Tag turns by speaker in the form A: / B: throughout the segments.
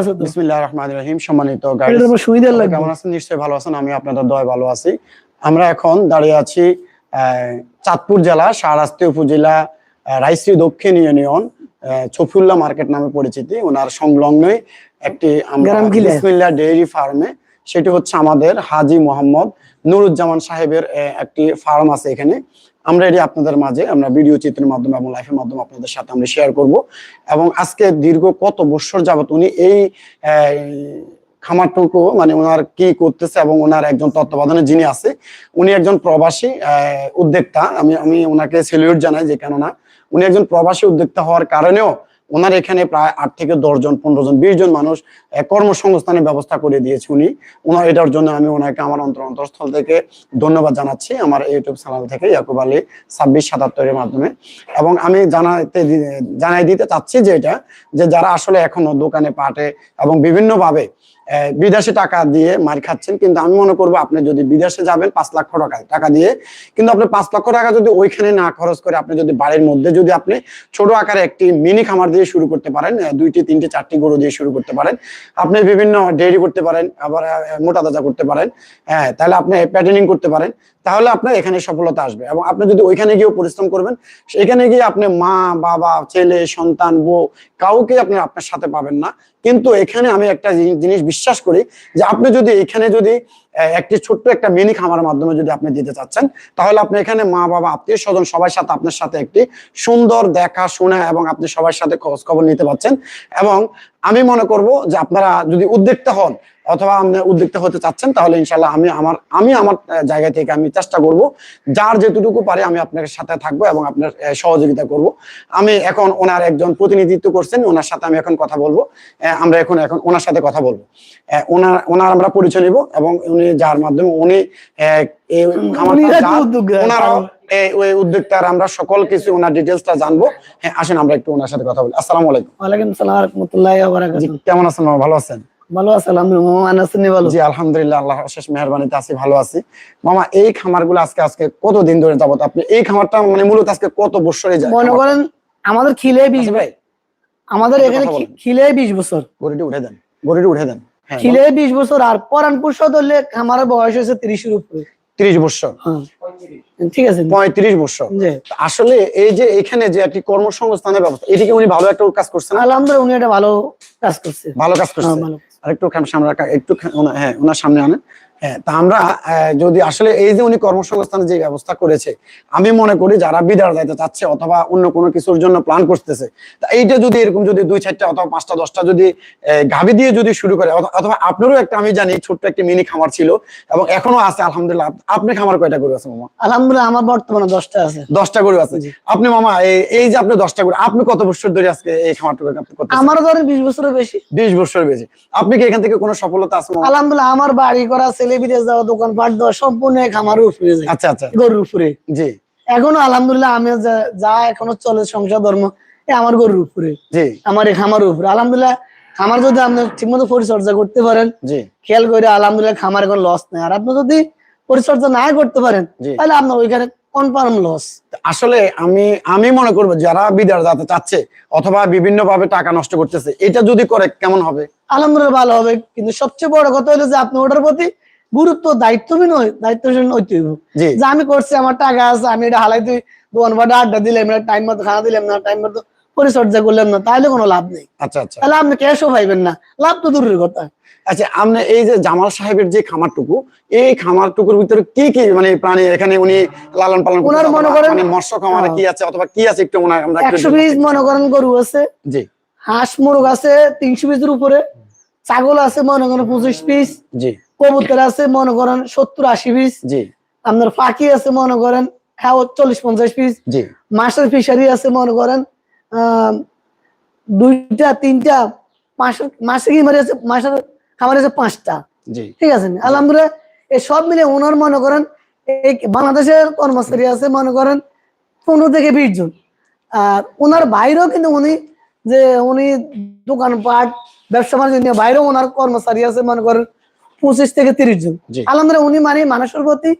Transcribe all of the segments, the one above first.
A: আছে তো।
B: বিসমিল্লাহির রহমানির রহিম সম্মানিত গাইড
A: এটা তোমার সুবিধা লাগবে।
B: কেমন আছেন? নিশ্চয়ই ভালো আছেন আমি আপনাদের দয় ভালো আছি। আমরা এখন দাঁড়িয়ে আছি চাঁদপুর জেলা শাহরাস্তি উপজেলা রাইশ্রী দক্ষিণ ইউনিয়ন ছফিউল্লাহ মার্কেট নামে পরিচিতি। ওনার সংলগ্নই একটি বিসমিল্লাহ ডেইরি ফার্মে সেটি হচ্ছে আমাদের হাজি মোহাম্মদ নুরুজ্জামান সাহেবের একটি ফার্ম আছে এখানে। আমরা এটি আপনাদের মাঝে, আমরা ভিডিও চিত্রের মাধ্যমে এবং লাইফের মাধ্যমে আপনাদের সাথে আমরা শেয়ার করব। এবং আজকে দীর্ঘ কত বছর যাবত উনি এই খামারটুকু মানে ওনার কি করতেছে এবং ওনার একজন তত্ত্বাবধানে যিনি আছে, উনি একজন প্রবাসী উদ্যোক্তা। আমি আমি ওনাকে সেলিউট জানাই যে কেননা উনি একজন প্রবাসী উদ্যোক্তা হওয়ার কারণেও ওনার এখানে প্রায় আট থেকে দশ জন, পনেরো জন, বিশ জন মানুষ কর্মসংস্থানের ব্যবস্থা করে দিয়েছে উনি। ওনার এটার জন্য আমি ওনাকে আমার অন্তর অন্তরস্থল থেকে ধন্যবাদ জানাচ্ছি আমার ইউটিউব চ্যানেল থেকে ইয়াকুব আলী ছাব্বিশ সাতাত্তরের মাধ্যমে। এবং আমি জানাতে জানাই দিতে চাচ্ছি যে এটা, যে যারা আসলে এখনও দোকানে পাটে এবং বিভিন্নভাবে বিদেশে টাকা দিয়ে মার খাচ্ছেন, কিন্তু আমি মনে করব আপনি যদি বিদেশে যাবেন, পাঁচ লক্ষ টাকা টাকা দিয়ে, কিন্তু আপনি পাঁচ লক্ষ টাকা যদি ওইখানে না খরচ করে আপনি যদি বাড়ির মধ্যে যদি আপনি ছোট আকারে একটি মিনি খামার দিয়ে শুরু করতে পারেন দুইটি, তিনটি, চারটি গরু দিয়ে শুরু করতে পারেন, আপনি বিভিন্ন ডেয়ারি করতে পারেন, আবার মোটা তাজা করতে পারেন হ্যাঁ তাহলে আপনি প্যাটার্নিং করতে পারেন। তাহলে আপনার এখানে সফলতা আসবে এবং আপনি যদি ওইখানে গিয়েও পরিশ্রম করবেন, সেখানে গিয়ে আপনি মা, বাবা, ছেলে, সন্তান, বউ কাউকে আপনি আপনার সাথে পাবেন না। কিন্তু এখানে আমি একটা জিনিস বিশ্বাস করি যে আপনি যদি এখানে যদি একটি ছোট্ট একটা মিনি খামার মাধ্যমে যদি আপনি দিতে চাচ্ছেন, তাহলে আপনি এখানে মা, বাবা, আত্মীয় স্বজন সবার সাথে আপনার সাথে একটি সুন্দর দেখা শোনা এবং আপনি সবার সাথে খোঁজ খবর নিতে পারছেন। এবং আমি মনে করব যে আপনারা যদি উদ্যোক্তা হন অথবা আপনি উদ্যোক্তা হতে চাচ্ছেন তাহলে ইনশাল্লাহ আমি আমার আমি আমার জায়গা থেকে আমি চেষ্টা করব। যার যেটুকু পারে আমি আপনার সাথে থাকব এবং আপনার সহযোগিতা করব। আমি এখন ওনার একজন প্রতিনিধিত্ব করছেন ওনার সাথে আমি এখন কথা বলব। আমরা এখন এখন ওনার সাথে কথা বলব। ওনার ওনার আমরা পরিচয় নিব এবং উনি যার মাধ্যমে উনি ওই উদ্যোক্তার আমরা সকল কিছু ওনার ডিটেলসটা জানব। হ্যাঁ আসেন আমরা একটু ওনার সাথে কথা বলি। আসসালামু আলাইকুম।
A: ওয়ালাইকুম সালাম রাহমাতুল্লাহি ওয়া বারাকাতুহু।
B: কেমন আছেন ভালো আছেন?
A: ভালো আছে আলহামদুলিল্লাহ। ভালো।
B: জি আলহামদুলিল্লাহ আল্লাহ অশেষ মেহরবানিতে আছি ভালো আছি। মামা এই খামারগুলো আজকে আজকে কত দিন ধরে যাবত? আপনি এই খামারটা মানে মূলত আজকে কত বছরে যায়
A: মনে করেন আমাদের খিলে 20
B: আচ্ছা ভাই
A: আমাদের এখানে খিলে 20 বছর।
B: উঠে দেন উঠে দেন। হ্যাঁ
A: খিলে 20 বছর আর পরানপুর আমার বয়স হয়েছে 30 এর উপরে।
B: তিরিশ বছর
A: হ্যাঁ। ঠিক আছে।
B: পঁয়ত্রিশ বছর আসলে এই যে এখানে যে একটি কর্মসংস্থানের ব্যবস্থা এটিকে উনি ভালো একটা কাজ করছেন?
A: আলহামদুলিল্লাহ উনি একটা ভালো কাজ করছে।
B: ভালো কাজ
A: হ্যাঁ,
B: করছে আর একটু সামনে রাখা একটু হ্যাঁ ওনার সামনে আনেন। হ্যাঁ তা আমরা যদি আসলে এই যে উনি কর্মসংস্থানের যে ব্যবস্থা করেছে আমি মনে করি যারা বিদার যাইতে চাচ্ছে অথবা অন্য কোনো কিছুর জন্য প্ল্যান করতেছে তা এইটা যদি এরকম যদি দুই চারটা অথবা পাঁচটা দশটা যদি গাভী দিয়ে যদি শুরু করে অথবা আপনারও একটা আমি জানি ছোট্ট একটা মিনি খামার ছিল এবং এখনও আছে আলহামদুলিল্লাহ আপনি খামার কয়টা গরু আছে মামা?
A: আলহামদুলিল্লাহ আমার বর্তমানে 10টা আছে।
B: দশটা গরু আছে। আপনি মামা এই যে আপনি দশটা গরু আপনি কত বছর ধরে আজকে এই খামারটুকু
A: ধরেন 20 বছরের বেশি।
B: বিশ বছর বেশি। আপনি কি এখান থেকে কোনো সফলতা আছে?
A: আলহামদুলিল্লাহ আমার বাড়ি করা ছেলে বিদেশ যাওয়া দোকান পাট দেওয়া সম্পূর্ণ এক আমার উপরে
B: আচ্ছা আচ্ছা।
A: গরুর উপরে।
B: জি।
A: এখনও আলহামদুলিল্লাহ আমি যা- এখনও চলে সংসার ধর্ম আমার গরুর উপরে।
B: জি।
A: আমার এই খামারের উপরে। আলহামদুলিল্লাহ খামার যদি আপনি ঠিকমতো পরিচর্যা করতে পারেন
B: জি।
A: খেয়াল করে আলহামদুলিল্লাহ খামার এখন লস নেই। আর আপনি যদি পরিচর্যা না করতে পারেন তাহলে আপনার ওইখানে কনফার্ম লস
B: আসলে আমি আমি মনে করব যারা বিদার যাতে চাচ্ছে অথবা বিভিন্ন ভাবে টাকা নষ্ট করতেছে এটা যদি করে কেমন হবে?
A: আলহামদুলিল্লাহ ভালো হবে। কিন্তু সবচেয়ে বড় কথা হলো যে আপনি ওটার প্রতি গুরুত্ব দায়িত্বহীন দায়িত্বহীন হইতে হইব যে আমি করছি আমার টাকা আছে আমি এটা হালাই তুই দোকান বাটে আড্ডা দিলাম না টাইম মতো খাওয়া দিলাম না টাইম মতো পরিচর্যা করলাম না তাহলে কোনো লাভ নেই।
B: আচ্ছা আচ্ছা।
A: তাহলে আপনি ক্যাশও পাইবেন না লাভ তো দূরের কথা।
B: আচ্ছা আপনি এই যে জামাল সাহেবের যে খামারটুকু এই খামারটুকুর ভিতরে কি কি মানে প্রাণী এখানে উনি লালন পালন?
A: ওনার মনে করেন-
B: মানে মৎস্য খামারে কি আছে অথবা কি আছে একটু ওনার আমরা একটু
A: একশো পিস মনে করেন গরু আছে
B: জি।
A: হাঁস মুরগ আছে তিনশো পিসের উপরে ছাগল আছে মনে করেন পঁচিশ পিস
B: জি।
A: কবুতর আছে মনে করেন সত্তর আশি পিস
B: জি।
A: আপনার পাখি আছে মনে করেন হ্যাঁ চল্লিশ পঞ্চাশ পিস
B: জি।
A: মাছের ফিশারি আছে মনে করেন দুইটা তিনটা মাছের মাছের কি মারি আছে মাছের খামার আছে পাঁচটা। ঠিক আছে? আলহামদুলিল্লাহ এই সব মিলে ওনার মনে করেন এই বাংলাদেশের কর্মচারী আছে মনে করেন পনেরো থেকে বিশ জন। আর ওনার বাইরেও কিন্তু উনি যে উনি দোকানপাট ব্যবসা বাণিজ্য নিয়ে বাইরেও ওনার কর্মচারী আছে মনে করেন পঁচিশ থেকে তিরিশ জন। আলহামদুলিল্লাহ উনি মানে মানুষের প্রতি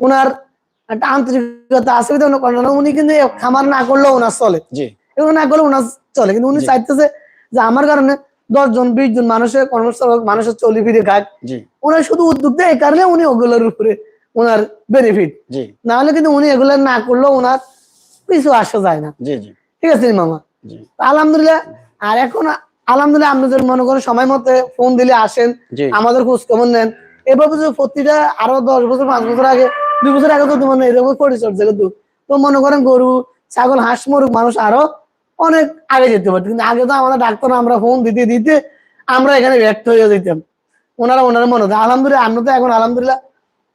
A: ওনার একটা আন্তরিকতা আছে উনি কিন্তু খামার না করলেও ওনার চলে। না করলে ওনার চলে। কিন্তু উনি চাইতেছে যে আমার কারণে দশ জন বিশ জন মানুষের কর্মস্থল মানুষের চলি ফিরে খাক। ওনার শুধু উদ্যোগ দেয় এই কারণে উনি ওগুলোর উপরে ওনার বেনিফিট না হলে কিন্তু উনি এগুলো না করলেও ওনার কিছু আসা যায় না। ঠিক আছে মামা? আলহামদুলিল্লাহ আর এখন আলহামদুলিল্লাহ আপনাদের মনে করেন সময় মতো ফোন দিলে আসেন আমাদের খোঁজ খবর নেন। এভাবে যদি প্রতিটা আরও দশ বছর পাঁচ বছর আগে দুই বছর আগে যদি মানে এরকম পরিচর্যা করতো। তো মনে করেন গরু ছাগল হাঁস মুরগ মানুষ আরও অনেক আগে যেতে পারত। কিন্তু আগে তো আমাদের ডাক্তার আমরা ফোন দিতে দিতে আমরা এখানে ব্যর্থ হয়ে যেতাম। ওনারা ওনারা মনে হতো আলহামদুলিল্লাহ আমরা তো এখন আলহামদুলিল্লাহ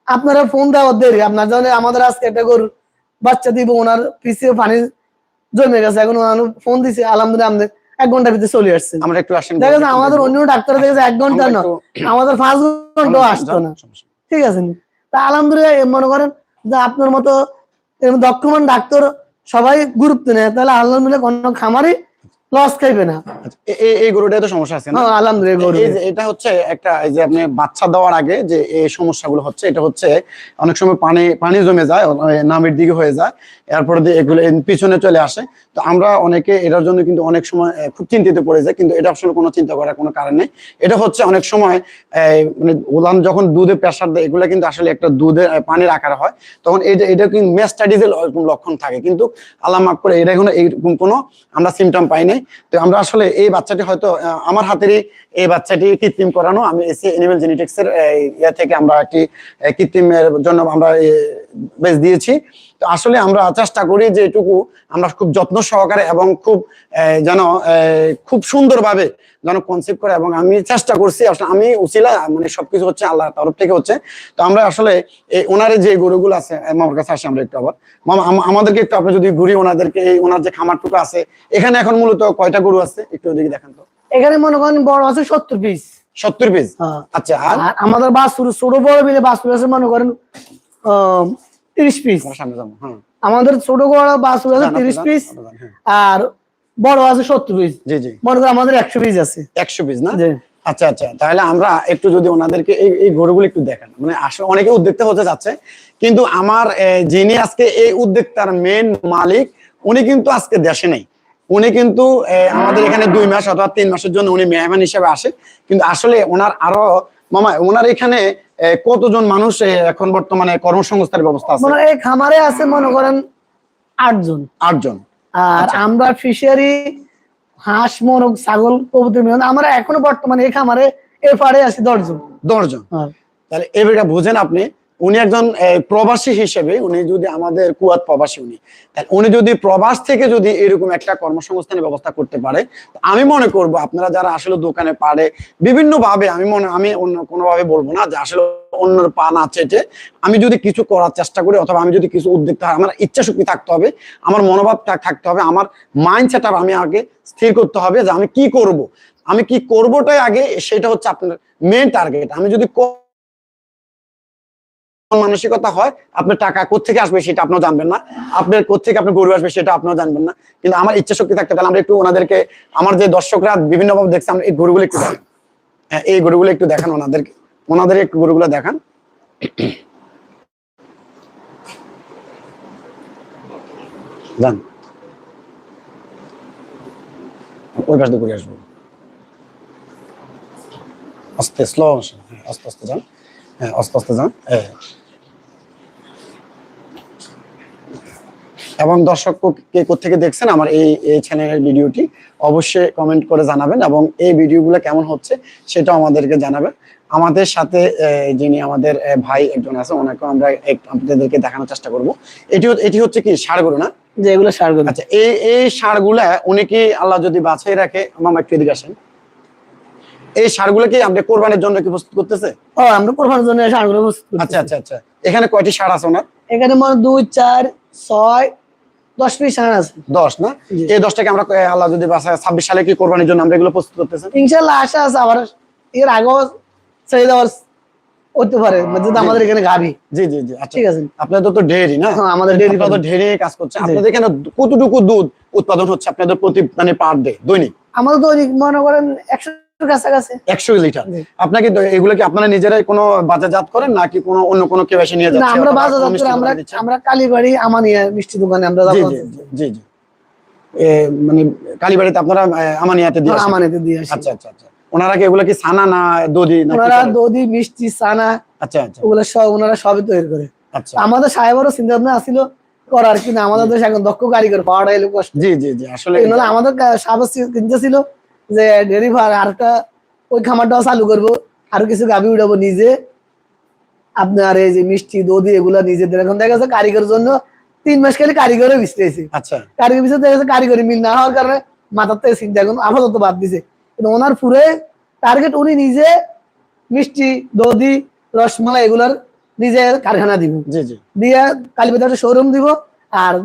A: আপনারা ফোন দেওয়ার দেরি। আপনার জন্য আমাদের আজকে একটা গরু বাচ্চা দিব ওনার পিছিয়ে পানি জমে গেছে এখন ওনার ফোন দিছে আলহামদুলিল্লাহ আমাদের এক ঘণ্টার ভিতরে চলে আসছে।
B: আমরা একটু আসেন
A: দেখেন আমাদের অন্য ডাক্তার দেখেছে এক
B: ঘণ্টা
A: না আমাদের পাঁচ ঘন্টাও আসতো না। ঠিক আছে তা আলহামদুলিল্লাহ মনে করেন যে আপনার মতো এরকম দক্ষমান ডাক্তার সবাই গুরুত্ব নেয়। তাহলে আলহামদুলিল্লাহ কোনো খামারই লস খাইবে না।
B: আচ্ছা, এই গরুটাই তো সমস্যা আছে না?
A: হ্যাঁ আলহামদুলিল্লাহ
B: এটা হচ্ছে একটা এই যে আপনি বাচ্চা দেওয়ার আগে যে এই সমস্যাগুলো হচ্ছে এটা হচ্ছে অনেক সময় পানি পানি জমে যায় নামের দিকে হয়ে যায় এরপরে এগুলো পিছনে চলে আসে। তো আমরা অনেকে এটার জন্য কিন্তু অনেক সময় খুব চিন্তিত পড়ে যায় কিন্তু এটা আসলে কোনো চিন্তা করার কোনো কারণ নেই। এটা হচ্ছে অনেক সময় আহ, মানে উলান যখন দুধে প্রেশার দেয় এগুলো কিন্তু আসলে একটা দুধের আহ, পানির আকার হয়। তখন এটা এটা কিন্তু মেস্টাডিজের লক্ষণ থাকে। কিন্তু আল্লাহ মাফ করে এটা কোনো এইরকম কোনো আমরা সিমটম পাই নাই তো আমরা আসলে এই বাচ্চাটি হয়তো আমার হাতেরই এই বাচ্চাটি কৃত্রিম করানো। আমি এসে এনিমেল জেনেটিক্স এর ইয়ে থেকে আমরা একটি কৃত্রিমের জন্য আমরা বেশ দিয়েছি। তো আসলে আমরা চেষ্টা করি যে এটুকু আমরা খুব যত্ন সহকারে এবং খুব যেন খুব সুন্দরভাবে যেন কনসেপ্ট করে এবং আমি চেষ্টা করছি, আসলে আমি উচিলা মানে সবকিছু হচ্ছে আল্লাহ তরফ থেকে হচ্ছে। তো আমরা আসলে এই ওনার যে গরুগুলো আছে আমার কাছে আসি আমরা একটু আবার। আমাদেরকে একটু আপনি যদি ঘুরি ওনাদেরকে, এই ওনার যে খামারটুকু আছে, এখানে এখন মূলত কয়টা গরু আছে? একটু ওদিকে দেখান তো।
A: এখানে মনে করেন বড় আছে সত্তর পিস।
B: সত্তর পিস?
A: হ্যাঁ।
B: আচ্ছা আর?
A: আমাদের বাসুর ছোট বড় মিলে বাসুর আছে মনে করেন তিরিশ পিস।
B: হ্যাঁ।
A: আমাদের ছোট বড় বাসুর আছে তিরিশ পিস
B: হ্যাঁ।
A: আর বড় আছে সত্তর পিস।
B: জি জি।
A: মনে করেন আমাদের একশো পিস আছে।
B: একশো পিস না? আচ্ছা আচ্ছা তাহলে আমরা একটু যদি ওনাদেরকে এই এই গরুগুলো একটু দেখান। মানে আসলে অনেকে উদ্যোক্তা হতে যাচ্ছে কিন্তু আমার যিনি আজকে এই উদ্যোক্তার মেন মালিক উনি কিন্তু আজকে দেশে নেই। উনি কিন্তু আমাদের এখানে দুই মাস অথবা তিন মাসের জন্য উনি মেহমান হিসেবে আসে। কিন্তু আসলে ওনার আরও মামা ওনার এখানে কতজন মানুষ এখন বর্তমানে কর্মসংস্থানের ব্যবস্থা আছে?
A: খামারে আছে মনে করেন আটজন।
B: আটজন।
A: আর আমরা ফিশারি হাঁস মোরগ ছাগল কবুতর মিলন আমরা এখনও বর্তমানে এই খামারে এ পারে আছি দশজন।
B: দশজন।
A: হ্যাঁ।
B: তাহলে এবারে বুঝেন আপনি উনি একজন প্রবাসী হিসেবে উনি যদি আমাদের কুয়াত প্রবাসী উনি উনি যদি প্রবাস থেকে যদি এরকম একটা কর্মসংস্থানের ব্যবস্থা করতে পারে আমি মনে করব আপনারা যারা আসলে দোকানে পারে বিভিন্ন ভাবে আমি মনে আমি অন্য কোনো ভাবে বলব না যে আসলে অন্যের পা না চেটে আমি যদি কিছু করার চেষ্টা করি অথবা আমি যদি কিছু হয়, আমার ইচ্ছা শক্তি থাকতে হবে আমার মনোভাব থাকতে হবে আমার মাইন্ড সেট আমি আগে স্থির করতে হবে যে আমি কি করব। আমি কি করবোটাই আগে সেটা হচ্ছে আপনার মেন টার্গেট আমি যদি মানসিকতা হয়, আপনার টাকা কোথেকে আসবে সেটা আপনিও জানবেন না। আপনার কোথেকে আপনার গরু আসবে সেটা আপনিও জানবেন না। কিন্তু আমার ইচ্ছা শক্তি থাকতে তাহলে আমরা একটু ওনাদেরকে, আমার যে দর্শকরা বিভিন্ন ভাবে দেখছে, আমরা এই গরুগুলো একটু দেখান। হ্যাঁ এই গরুগুলো একটু দেখান ওনাদেরকে। ওনাদের একটু গরুগুলো দেখান। স্লো আস্তে আস্তে যান। হ্যাঁ আস্তে আস্তে যান। হ্যাঁ। এবং দর্শক কে কোথেকে দেখছেন আমার এই এই চ্যানেলের ভিডিওটি অবশ্যই কমেন্ট করে জানাবেন এবং এই ভিডিওগুলো কেমন হচ্ছে সেটাও আমাদেরকে জানাবেন। আমাদের সাথে যিনি আমাদের ভাই একজন আছে ওনাকেও আমরা আপনাদেরকে দেখানোর চেষ্টা করব। এটি এটি হচ্ছে কি গরু না?
A: যে এগুলো সার গরু
B: আচ্ছা এই এই ষাড়গুলা উনি কি আল্লাহ যদি বাছাই রাখে মামা একটু এদিকে আসেন। এই ষাড়গুলো কি আপনি কোরবানির জন্য কি প্রস্তুত করতেছে?
A: ও আমরা কোরবানির জন্য সার গরু প্রস্তুত।
B: আচ্ছা আচ্ছা আচ্ছা। এখানে কয়টি সার আছে ওনার?
A: এখানে মনে দুই চার ছয় দশ পিস সার আছে।
B: দশ না? এই দশটাকে আমরা আল্লাহ যদি ছাব্বিশ সালে কি কোরবানির জন্য আমরা এগুলো প্রস্তুত করতেছেন?
A: ইনশাল্লাহ আশা আছে আবার এর আগেও ছেড়ে দেওয়ার হতে পারে যদি আমাদের এখানে গাবি
B: জি জি জি আচ্ছা।
A: ঠিক আছে।
B: আপনাদের তো ডেয়ারি না?
A: হ্যাঁ, আমাদের
B: তো ডেয়ারি কাজ করছে। আপনাদের এখানে কতটুকু দুধ উৎপাদন হচ্ছে আপনাদের প্রতি মানে পার ডে দৈনিক?
A: আমাদের ওই মনে করেন একশো
B: লিটার। আপনাকে এগুলো কি আপনারা নিজেরাই কোনো বাজারজাত করেন নাকি কোনো অন্য কোনো কেউ এসে নিয়ে যাচ্ছে?
A: আমরা
B: অথবা
A: বাজার আমরা আমরা কালীবাড়ি আমানিয়া মিষ্টি দোকানে আমরা
B: জি জি জি জি। এ, মানে কালীবাড়িতে আপনারা আমানিয়াতে দিয়ে আসেন?
A: দিয়ে
B: আচ্ছা আচ্ছা আচ্ছা। ওনারা কি এগুলা কি ছানা না দধি না
A: ওনারা দধি মিষ্টি চানা
B: আচ্ছা আচ্ছা।
A: ওগুলো সব ওনারা সবই তৈরি করে।
B: আচ্ছা।
A: আমাদের সাহেবেরও চিন্তা ভাবনা আসছিল করার কিন্তু আমাদের দেশে এখন দক্ষ কারিগর পাওয়াটা এলো কষ্ট।
B: জি জি জি আসলে
A: আমাদের সাহেব চিন্তা ছিল যে ডেয়ারি ফার্ম আর একটা ওই খামারটাও চালু করব। আর কিছু গাভি উঠাবো নিজে। আপনার এই যে মিষ্টি দধি এগুলো নিজেদের। এখন দেখা যাচ্ছে কারিগরের জন্য তিন মাস খালি কারিগরে বিছড়েছে
B: আচ্ছা।
A: কারিগর পিছনে দেখা যাচ্ছে কারিগরি মিল না হওয়ার কারণে মাথার থেকে চিন্তা এখন আপাতত বাদ দিছে। কিন্তু ওনার পুরে টার্গেট উনি নিজে মিষ্টি দধি রসমালাই এগুলার নিজে কারখানা দিব।
B: জি জি।
A: দিয়ে একটা শোরুম দিব আর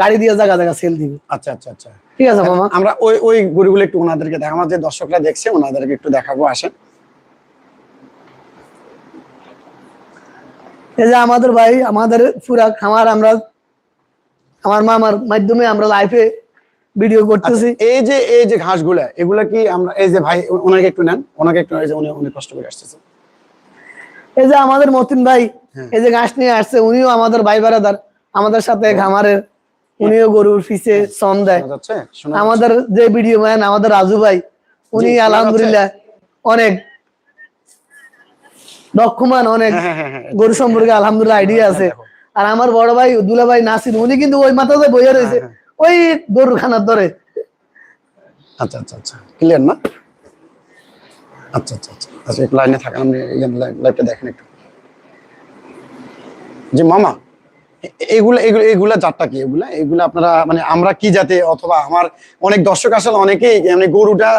A: গাড়ি দিয়ে জায়গা জায়গা সেল দিব।
B: আচ্ছা আচ্ছা আচ্ছা।
A: ঠিক আছে মামা।
B: আমরা ওই ওই গরুগুলো একটু ওনাদেরকে দেখাবো আমার যে দর্শকরা দেখছে ওনাদেরকে একটু দেখাবো আসেন।
A: এই যে আমাদের ভাই আমাদের পুরা খামার আমরা আমার মামার মাধ্যমে আমরা লাইফে ভিডিও করতেছি।
B: আচ্ছা, এই যে এই যে ঘাসগুলা এগুলা কি আমরা এই যে ভাই ওনাকে একটু নেন ওনাকে একটু এই যে উনি অনেক কষ্ট করে আসতেছে।
A: এই যে আমাদের মতিন ভাই
B: হ্যাঁ।
A: এই যে ঘাস নিয়ে আসছে উনিও আমাদের ভাই বারাদার আমাদের সাথে খামারের উনিও গরুর ফিসে শ্রম দেয়। আমাদের যে ভিডিও ম্যান আমাদের রাজু ভাই উনি আলহামদুলিল্লাহ অনেক দক্ষমান অনেক
B: হ্যাঁ, হ্যাঁ, হ্যাঁ।
A: গরু সম্পর্কে আলহামদুলিল্লাহ আইডিয়া আছে। আর আমার বড় ভাই দুলা ভাই নাসির উনি কিন্তু ওই মাথাতে বইয়ে রয়েছে। ওই গরু খানার ধরে।
B: আচ্ছা আচ্ছা আচ্ছা। ক্লিয়ার না? আচ্ছা আচ্ছা আচ্ছা। আচ্ছা লাইনে থাকেন আপনি লাইভটা দেখেন একটু। যে মামা। এগুলা এগুলা এগুলা জাতটা কি এগুলা? এগুলা আপনারা মানে আমরা কি জাতে অথবা আমার অনেক দর্শক আসলে অনেকেই মানে গরুটা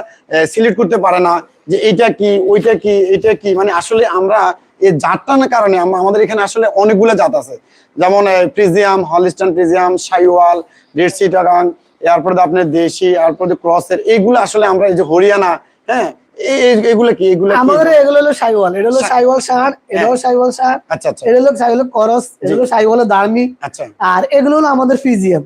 B: সিলেক্ট করতে পারে না যে এটা কি, ওইটা কি এটা কি? মানে আসলে আমরা এই জাতটা না কারণে আমাদের এখানে আসলে অনেকগুলো জাত আছে। যেমন Friesian, Holstein Friesian, Sahiwal, red Chittagong এরপরে আপনার দেশি, এরপরে ক্রসের এইগুলো আসলে আমরা এই যে হরিয়ানা হ্যাঁ এগুলো কি? এগুলো
A: আমাদের এগুলো হলো সাইওয়াল। এটা হলো সাইওয়াল সার এটাও সাইওয়াল সার।
B: আচ্ছা আচ্ছা।
A: এটা হলো সাইওয়াল করস এটা হলো সাইওয়াল দার্মি।
B: আচ্ছা।
A: আর এগুলো হলো আমাদের ফিজিয়াম।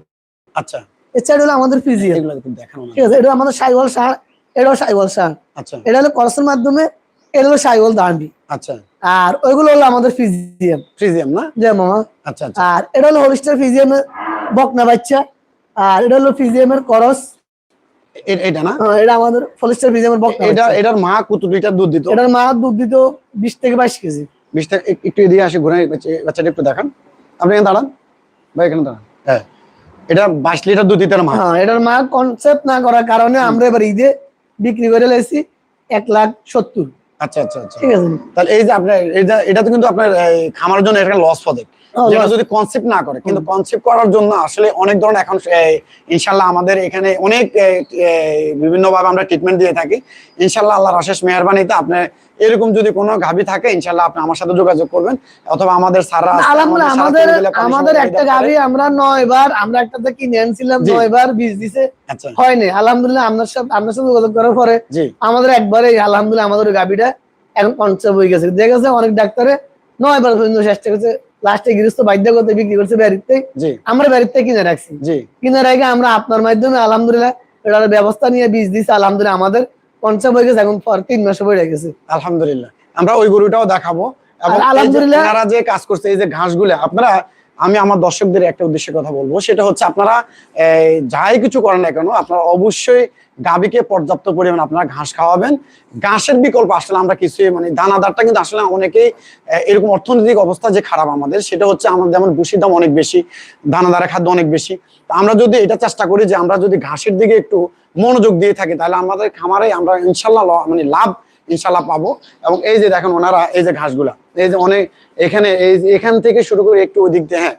B: আচ্ছা।
A: এছাড়া হলো আমাদের ফিজিয়াম।
B: এগুলো একটু দেখানো
A: ঠিক আছে এটা আমাদের সাইওয়াল সার এটাও সাইওয়াল সার।
B: আচ্ছা।
A: এটা হলো করসের মাধ্যমে এটা হলো সাইওয়াল দার্মি।
B: আচ্ছা।
A: আর ওইগুলো হলো আমাদের ফিজিয়াম।
B: না?
A: মামা।
B: আচ্ছা আচ্ছা।
A: আর এটা হলো হলিস্টার ফিজিয়ামের বকনা বাচ্চা। আর এটা হলো ফিজিয়ামের করস।
B: এটা না?
A: এটা আমাদের ফলিস্টার
B: এটা এটার মা কত লিটার দুধ দিত?
A: এটার মা দুধ দিত থেকে বাইশ কেজি।
B: বিশটা থেকে একটু এদিকে আসে ঘুরে বাচ্চাটা একটু দেখান। আপনি এখানে দাঁড়ান। ভাই এখানে দাঁড়ান। হ্যাঁ। এটা বাইশ লিটার দুধ দিত মা।
A: হ্যাঁ এটার মা কনসেপ্ট না করার কারণে আমরা এবার ঈদে বিক্রি করে লাইছি এক লাখ সত্তর।
B: আচ্ছা আচ্ছা আচ্ছা।
A: ঠিক আছে।
B: তাহলে এই যে আপনার এটা এটা তো কিন্তু আপনার খামার জন্য এটা লস
A: ও,
B: যেটা যদি কনসেপ্ট না করে কিন্তু কনসেপ্ট করার জন্য আসলে অনেক ধরনের এখন ইনশাল্লাহ আমাদের এখানে অনেক বিভিন্ন ভাবে আমরা ট্রিটমেন্ট দিয়ে থাকি। ইনশাল্লাহ আল্লাহর অশেষ মেহরবানিতে আপনার এরকম যদি কোনো গাভী থাকে ইনশাল্লাহ আপনি আমার সাথে যোগাযোগ করবেন। অথবা আমাদের আমাদের
A: আমাদের
B: সারা
A: আমাদের
B: পানি
A: একটা গাভি আমরা নয় বার আমরা একটাতে কিনে আনছিলাম
B: জি।
A: নয় বার বীজ দিছে।
B: আচ্ছা।
A: হয়নি আলহামদুলিল্লাহ আপনার সাথে আপনার সাথে যোগাযোগ করার পরে আমাদের একবারে আলহামদুলিল্লাহ আমাদের গাভিটা এখন কনসেপ্ট হয়ে গেছে। দেখা গেছে অনেক ডাক্তারে নয় বার পর্যন্ত চেষ্টা করছে। লাস্টে গৃহস্থ বাধ্য করতে বিক্রি করছে বাড়িতে। আমরা বাড়িতে কিনে রাখছি। কিনে রেখে আমরা আপনার মাধ্যমে আলহামদুলিল্লাহ এটার ব্যবস্থা নিয়ে বীজ দিচ্ছে আলহামদুলিল্লাহ আমাদের। কনসেপ্ট হয়ে গেছে এখন পর তিন মাসে হয়ে গেছে।
B: আলহামদুলিল্লাহ। আমরা ওই গরুটাও দেখাবো। এবং যে
A: আলহামদুলিল্লাহ-
B: যে কাজ করছে এই যে ঘাসগুলো আপনারা আমি আমার দর্শকদের একটা উদ্দেশ্যে কথা বলব। সেটা হচ্ছে আপনারা যাই কিছু করেন না কেন আপনারা অবশ্যই গাবিকে পর্যাপ্ত পরিমাণ আপনারা ঘাস খাওয়াবেন। ঘাসের বিকল্প আসলে আমরা কিছু মানে দানাদারটা কিন্তু আসলে অনেকেই এরকম অর্থনৈতিক অবস্থা যে খারাপ আমাদের, সেটা হচ্ছে আমাদের যেমন ভুসির দাম অনেক বেশি দানাদারের খাদ্য অনেক বেশি। তো আমরা যদি এটা চেষ্টা করি যে আমরা যদি ঘাসের দিকে একটু মনোযোগ দিয়ে থাকি, তাহলে আমাদের খামারে আমরা ইনশাল্লাহ মানে লাভ ইনশাল্লাহ পাবো। এবং এই যে দেখেন ওনারা এই যে ঘাসগুলা, এই যে অনেক এখানে এই এখান থেকে শুরু করে একটু ওই দিক দিয়ে হ্যাঁ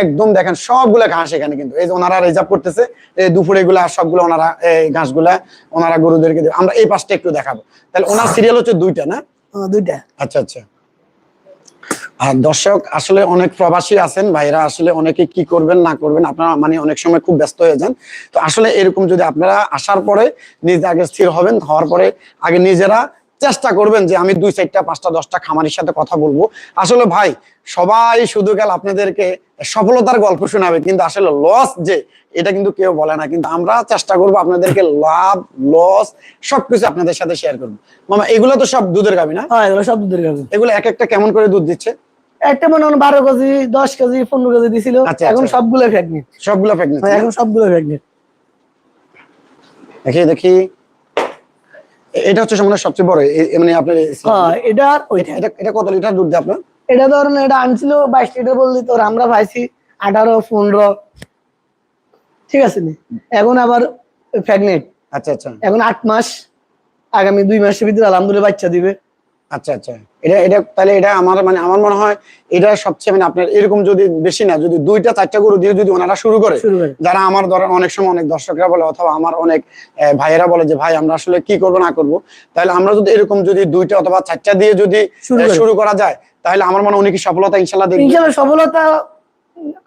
B: একদম দেখেন সবগুলা ঘাস এখানে কিন্তু। এই যে ওনারা রিজার্ভ করতেছে এই দুপুরে গুলা সবগুলো ওনারা এই ঘাসগুলা ওনারা গরুদেরকে দেবে। আমরা এই পাশটা একটু দেখাবো। তাহলে ওনার সিরিয়াল হচ্ছে দুইটা না?
A: দুইটা।
B: আচ্ছা আচ্ছা। আর দর্শক আসলে অনেক প্রবাসী আছেন ভাইরা আসলে অনেকে কি করবেন না করবেন আপনারা মানে অনেক সময় খুব ব্যস্ত হয়ে যান। তো আসলে এরকম যদি আপনারা আসার পরে নিজে আগে স্থির হবেন হওয়ার পরে আগে নিজেরা চেষ্টা করবেন যে আমি দুই চারটা পাঁচটা দশটা খামারির সাথে কথা বলব। আসলে ভাই সবাই শুধু গেল আপনাদেরকে সফলতার গল্প শোনাবে কিন্তু আসলে লস যে এটা কিন্তু কেউ বলে না। কিন্তু আমরা চেষ্টা করব আপনাদেরকে লাভ লস সবকিছু আপনাদের সাথে শেয়ার করব। মামা এগুলো তো সব দুধের গাবি না?
A: হ্যাঁ এগুলো সব দুধের গাভি।
B: এগুলো এক একটা কেমন করে দুধ দিচ্ছে?
A: একটা মনে হয় বারো কেজি দশ কেজি পনেরো কেজি দিছিল।
B: আচ্ছা,
A: এখন
B: আচ্ছা।
A: সবগুলো প্রেগনেন্ট
B: সবগুলো প্রেগনেন্ট
A: এখন সবগুলো প্রেগনেন্ট
B: দেখি দেখি। এটা হচ্ছে সবচেয়ে বড় মানে আপনার
A: হ্যাঁ এটা ওইটা
B: এটা এটা কত লিটার দুধ দেয় আপনার?
A: এটা ধরেন এটা আনছিল বাইশ লিটার বললি তোর আমরা পাইছি আঠারো পনেরো। ঠিক আছে এখন আবার প্রেগনেন্ট
B: আচ্ছা আচ্ছা।
A: এখন আট মাস আগামী দুই মাসের ভিতরে আলহামদুলিল্লাহ বাচ্চা দিবে।
B: আচ্ছা আচ্ছা। এটা এটা তাহলে এটা আমার মানে আমার মনে হয় এটা সবচেয়ে মানে আপনার এরকম যদি বেশি না যদি দুইটা চারটা গরু দিয়ে যদি ওনারা শুরু করে যারা আমার ধরেন অনেক সময় অনেক দর্শকরা বলে অথবা আমার অনেক ভাইয়েরা বলে যে ভাই আমরা আসলে কি করব না করব? তাহলে আমরা যদি এরকম যদি দুইটা অথবা চারটা দিয়ে যদি
A: শুরু করে।
B: যায় তাহলে আমার মনে হয় উনি কি সফলতা ইনশাল্লাহ দেখবে
A: ইনশাল্লাহ সফলতা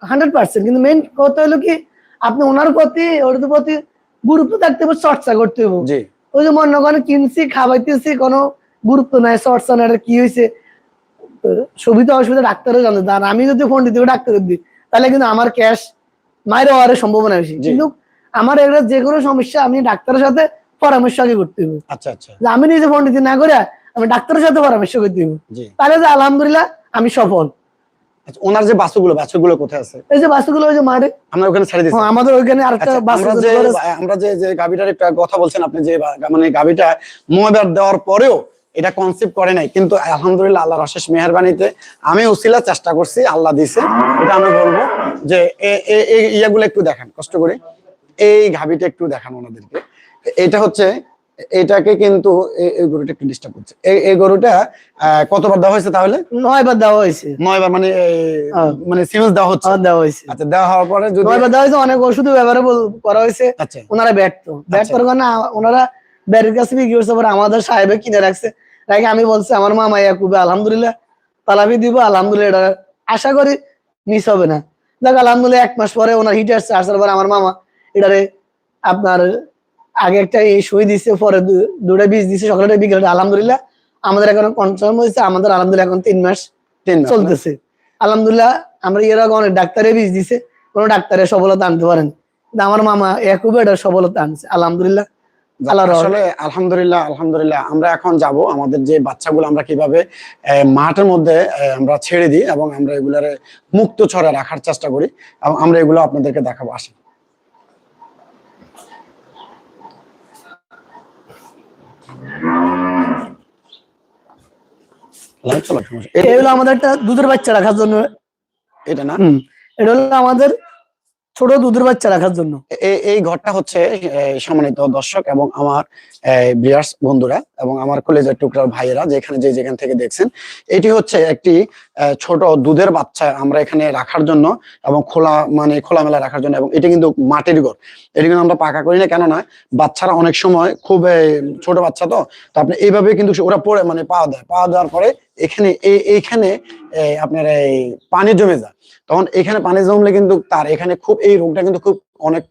A: হান্ড্রেড পার্সেন্ট কিন্তু মেইন কথা হলো কি আপনি ওনার প্রতি ওর প্রতি গুরুত্ব থাকতে হবে চর্চা করতে হবে।
B: জি।
A: ওই যে মনে করেন কিনছি খাওয়াইতেছি কোনো গুরুত্ব নাই নাই এটা কি হয়েছে সুবিধা অসুবিধা ডাক্তারও জানে আর আমি যদি ফোন দিতে ডাক্তার দিই তাহলে কিন্তু আমার ক্যাশ মায়ের হওয়ার সম্ভাবনা বেশি। কিন্তু আমার একটা যে কোনো সমস্যা আমি ডাক্তারের সাথে পরামর্শ আগে করতে হবে
B: আচ্ছা আচ্ছা।
A: আমি নিজে ফোন দিতে না করে আমি ডাক্তারের সাথে পরামর্শ করতে হবে তাহলে যে আলহামদুলিল্লাহ আমি সফল।
B: আচ্ছা ওনার যে বাছুগুলো বাছুগুলো কোথায় আছে?
A: এই যে বাস্তুগুলো ওই যে মারে।
B: আমরা ওখানে ছেড়ে দিচ্ছি।
A: হ্যাঁ, আমাদের ওইখানে আরেকটা
B: আচ্ছা,
A: বাস্তু
B: আমরা যে আমরা যে যে গাবিটার একটা কথা বলছেন আপনি যে মানে গাবিটা মোবাইল দেওয়ার পরেও এটা কনসেপ্ট করে নাই। কিন্তু আলহামদুলিল্লাহ আল্লাহর অশেষ মেহরবানিতে আমি উসিলা চেষ্টা করছি আল্লাহ দিছে। এটা আমি বলব যে এই ইয়াগুলো একটু দেখান কষ্ট করে। এই গাবিটা একটু দেখান ওনাদেরকে। এটা হচ্ছে এটাকে কিন্তু এই- গরুটা একটু ডিস্টার্ব করছে। এই গরুটা কতবার দেওয়া হয়েছে তাহলে?
A: নয় বার দেওয়া হয়েছে।
B: নয়বার মানে
A: হ্যাঁ।
B: মানে সিমেন্স দেওয়া হচ্ছে।
A: দেওয়া হয়েছে।
B: আচ্ছা দেওয়া হওয়ার পরে যদি
A: নয় বার দেওয়া হয়েছে অনেক ওষুধ ব্যবহার করা হয়েছে।
B: আচ্ছা।
A: ওনারা ব্যর্থ। ব্যর্থ
B: আচ্ছা।
A: কারণে ওনারা ব্যারের কাছে বিক্রি করছে পরে আমাদের সাহেবে কিনে রাখছে। রাখে আমি বলছি আমার মামা ইয়াকুবে আলহামদুলিল্লাহ তালাবি দিব আলহামদুলিল্লাহ এটা আশা করি মিস হবে না দেখ আলহামদুলিল্লাহ এক মাস পরে ওনার হিট আসছে আসার পরে আমার মামা এটারে আপনার আগে একটা এই সই দিছে পরে দুটা বীজ দিছে সকালে বিকেলে আলহামদুলিল্লাহ আমাদের এখন কনফার্ম হয়েছে আমাদের আলহামদুলিল্লাহ এখন তিন মাস? চলতেছে আলহামদুলিল্লাহ আমরা এর আগে অনেক ডাক্তারে বীজ দিছে কোনো ডাক্তারের সফলতা আনতে পারেন আমার মামা একুবে এটা সফলতা আনছে আলহামদুলিল্লাহ।
B: আসলে আলহামদুলিল্লাহ আলহামদুলিল্লাহ আমরা এখন যাব। আমাদের যে বাচ্চাগুলো আমরা কীভাবে মাঠের মধ্যে আমরা ছেড়ে দিই এবং আমরা এগুলারে মুক্ত ছড়ে রাখার চেষ্টা করি এবং আমরা এগুলো আপনাদেরকে দেখাবো আসেন। লাইট চালাও, সমস্যা- এ-
A: এই হলো আমাদের একটা দুধের বাচ্চা রাখার জন্য।
B: এটা না?
A: এটা হলো আমাদের ছোট দুধের বাচ্চা রাখার জন্য।
B: এই ঘরটা হচ্ছে সম্মানিত দর্শক এবং আমার বিয়ার্স বন্ধুরা এবং আমার কলেজের টুকরার ভাইয়েরা যেখানে, যে যেখান থেকে দেখছেন। এটি হচ্ছে একটি ছোট দুধের বাচ্চা আমরা এখানে রাখার জন্য এবং খোলা মানে খোলামেলা রাখার জন্য এবং এটি কিন্তু মাটির ঘর। এটি কিন্তু আমরা পাকা করি না, কেননা বাচ্চারা অনেক সময় খুব ছোট বাচ্চা তো তো আপনি এইভাবে কিন্তু ওরা পড়ে মানে পাওয়া দেয় পাওয়া দেওয়ার পরে এখানে এই এইখানে আপনার এই পানি জমে যায়। তখন এখানে পানি জমলে কিন্তু তার এখানে খুব, এই রোগটা কিন্তু খুব অনেক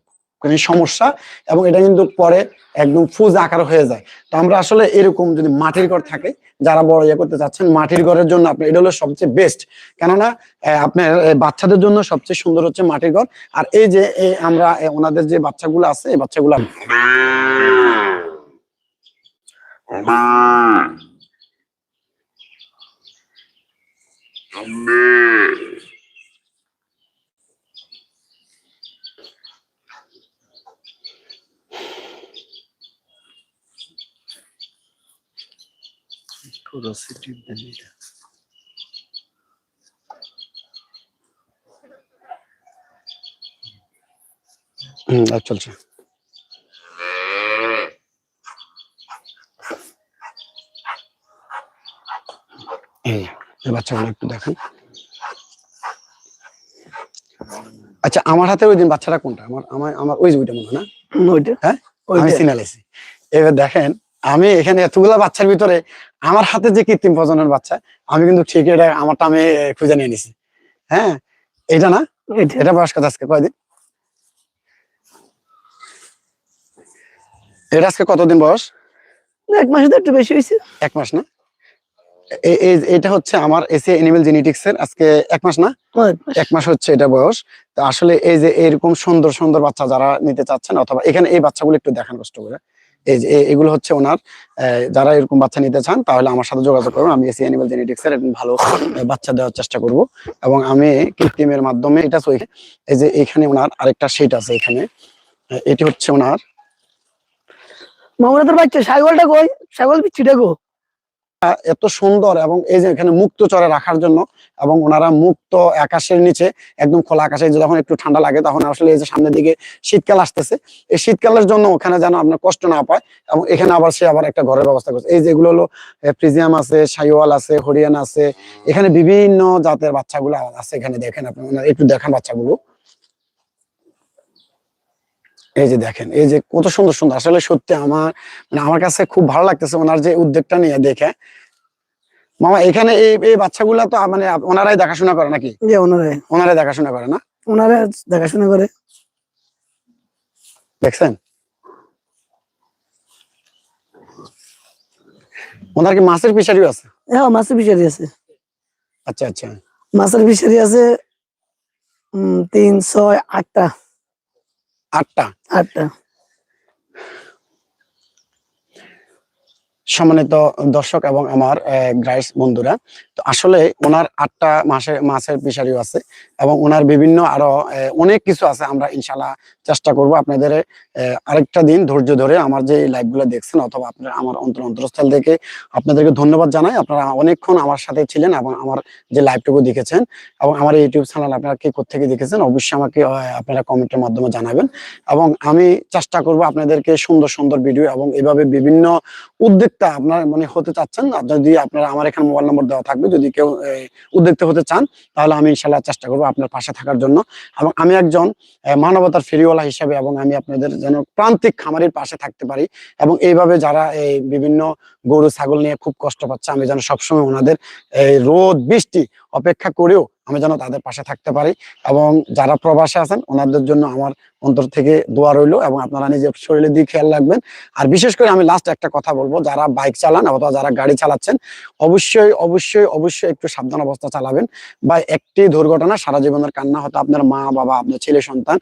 B: মানে সমস্যা এবং এটা কিন্তু পরে একদম ফুজ আকার হয়ে যায়। তো আমরা আসলে এরকম যদি মাটির ঘর থাকে, যারা বড় ইয়ে করতে চাচ্ছেন, মাটির ঘরের জন্য আপনি, এটা হলো সবচেয়ে বেস্ট কেননা আপনার বাচ্চাদের জন্য সবচেয়ে সুন্দর হচ্ছে মাটির ঘর। আর এই যে আমরা ওনাদের যে বাচ্চাগুলো আছে, এই বাচ্চাগুলো হুম, আর চলছে এই এই বাচ্চাগুলো একটু দেখেন। আচ্ছা আমার হাতে ওই দিন বাচ্চাটা কোনটা? আমার আমার আমার ওই যে ওইটা মনে হয় না?
A: হুম, ওইটা?
B: হ্যাঁ? আমি সিনালেছি এবার দেখেন আমি এখানে এতগুলা বাচ্চার ভিতরে আমার হাতে যে কৃত্রিম প্রজননের বাচ্চা আমি কিন্তু ঠিক এটা আমারটা আমি খুঁজে নিয়ে নিছি। হ্যাঁ? এটা না? এটা বয়স কত আজকে কয়দিন? এটা আজকে কতদিন বয়স?
A: এক মাস তো একটু বেশি হয়েছে।
B: এক মাস না? এটা হচ্ছে আমার এসি এনিমেল জেনেটিক্স এর আজকে এক মাস না?
A: এক মাস।
B: হচ্ছে এটা বয়স। তো আসলে এই যে এরকম সুন্দর সুন্দর বাচ্চা যারা নিতে চাচ্ছেন অথবা এখানে এই বাচ্চাগুলো একটু দেখান কষ্ট করে। এগুলো হচ্ছে ওনার যারা এরকম বাচ্চা নিতে চান, তাহলে আমার সাথে যোগাযোগ করুন। আমি এসি অ্যানিমাল জেনেটিক্স এর ভালো বাচ্চা দেওয়ার চেষ্টা করব। এবং আমি কৃত্রিমের মাধ্যমে এটা এই যে, এখানে ওনার আরেকটা সেট আছে এখানে। এটি হচ্ছে ওনার
A: মামুনাথের বাচ্চা ছাগলটা কই? ছাগল বিচ্ছিটা গো
B: এত সুন্দর এবং এই যে এখানে মুক্ত চরে রাখার জন্য এবং ওনারা মুক্ত আকাশের নিচে একদম খোলা আকাশে যখন একটু ঠান্ডা লাগে তখন আসলে এই যে সামনের দিকে শীতকাল আসতেছে। এই শীতকালের জন্য ওখানে যেন আপনার কষ্ট না পায় এবং এখানে আবার সে আবার একটা ঘরের ব্যবস্থা করছে। এই যেগুলো হলো ফ্রিজিয়াম আছে সাইওয়াল আছে, হরিয়ানা আছে, এখানে বিভিন্ন জাতের বাচ্চাগুলো আছে এখানে দেখেন আপনি, ওনারা একটু দেখান বাচ্চাগুলো। এই যে দেখেন এই যে কত সুন্দর সুন্দর আসলে সত্যি আমার মানে আমার কাছে খুব ভালো লাগতেছে ওনার যে উদ্যোগটা নিয়ে দেখে। মামা এখানে এই এই বাচ্চাগুলা তো মানে ওনারাই দেখাশোনা করে নাকি?
A: যে ওনারে
B: ওনারাই দেখাশোনা করে না?
A: ওনারে দেখাশোনা করে।
B: দেখছেন? ওনার কি মাছের ফিশারিও আছে?
A: হ্যাঁ মাছের ফিশারি আছে।
B: আচ্ছা আচ্ছা।
A: মাছের ফিশারি আছে তিন ছয় আটটা।
B: আটটা?
A: আটটা
B: সম্মানিত দর্শক এবং আমার গ্রাইস বন্ধুরা। তো আসলে ওনার আটটা মাসে মাছের ফিশারিও আছে এবং ওনার বিভিন্ন আরও অনেক কিছু আছে আমরা ইনশাল্লাহ চেষ্টা করব আপনাদের আরেকটা দিন ধৈর্য ধরে আমার যে লাইভগুলো দেখছেন অথবা আপনারা আমার অন্তর অন্তরস্থল থেকে আপনাদেরকে ধন্যবাদ জানাই। আপনারা অনেকক্ষণ আমার সাথে ছিলেন এবং আমার যে লাইভটুকু দেখেছেন এবং আমার ইউটিউব চ্যানেল আপনারা কি থেকে দেখেছেন অবশ্যই আমাকে আপনারা কমেন্টের মাধ্যমে জানাবেন। এবং আমি চেষ্টা করব আপনাদেরকে সুন্দর সুন্দর ভিডিও এবং এভাবে বিভিন্ন উদ্যোক্তা আপনার মানে হতে চাচ্ছেন যদি আপনারা আমার এখানে মোবাইল নম্বর দেওয়া থাকবে, যদি কেউ উদ্যোক্তা হতে চান, তাহলে আমি ইনশাল্লাহ চেষ্টা করব আপনার পাশে থাকার জন্য। এবং আমি একজন মানবতার ফেরিওয়ালা হিসেবে এবং আমি আপনাদের যেন প্রান্তিক খামারের পাশে থাকতে পারি। এবং এইভাবে যারা এই বিভিন্ন গরু, ছাগল নিয়ে খুব কষ্ট পাচ্ছে, আমি যেন সবসময় ওনাদের এই রোদ, বৃষ্টি অপেক্ষা করেও আমি যেন তাদের পাশে থাকতে পারি। এবং যারা প্রবাসে আছেন, ওনাদের জন্য আমার অন্তর থেকে দোয়া রইল এবং আপনারা নিজের শরীরের দিকে খেয়াল রাখবেন। আর বিশেষ করে আমি লাস্ট একটা কথা বলব, যারা বাইক চালান অথবা যারা গাড়ি চালাচ্ছেন, অবশ্যই অবশ্যই অবশ্যই একটু সাবধান অবস্থা চালাবেন। বা একটি দুর্ঘটনা সারা জীবনের কান্না হয়তো আপনার মা, বাবা, আপনার ছেলে, সন্তান,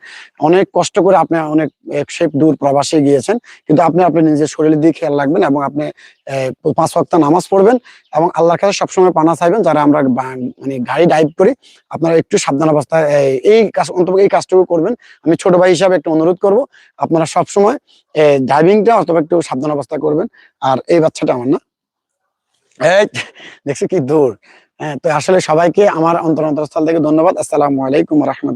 B: অনেক কষ্ট করে আপনি অনেক শেপ দূর প্রবাসে গিয়েছেন, কিন্তু আপনি আপনি নিজের শরীরের দিকে খেয়াল রাখবেন এবং আপনি পাঁচ ওয়াক্ত নামাজ পড়বেন এবং আল্লাহর কাছে সবসময় পানা চাইবেন যারা আমরা মানে গাড়ি ড্রাইভ করি, আপনারা একটু সাবধান অবস্থায় এই কাজ, অন্তত এই কাজটুকু করবেন। আমি ছোট ভাই হিসাবে একটু অনুরোধ করব, আপনারা সব সময় ড্রাইভিংটা অথবা একটু সাবধান অবস্থা করবেন। আর এই বাচ্চাটা আমার না। এই, দেখছি কি দূর। হ্যাঁ তো আসলে সবাইকে আমার অন্তর অন্তরস্থল থেকে ধন্যবাদ। আসসালামু আলাইকুম রহমতুল্লাহ।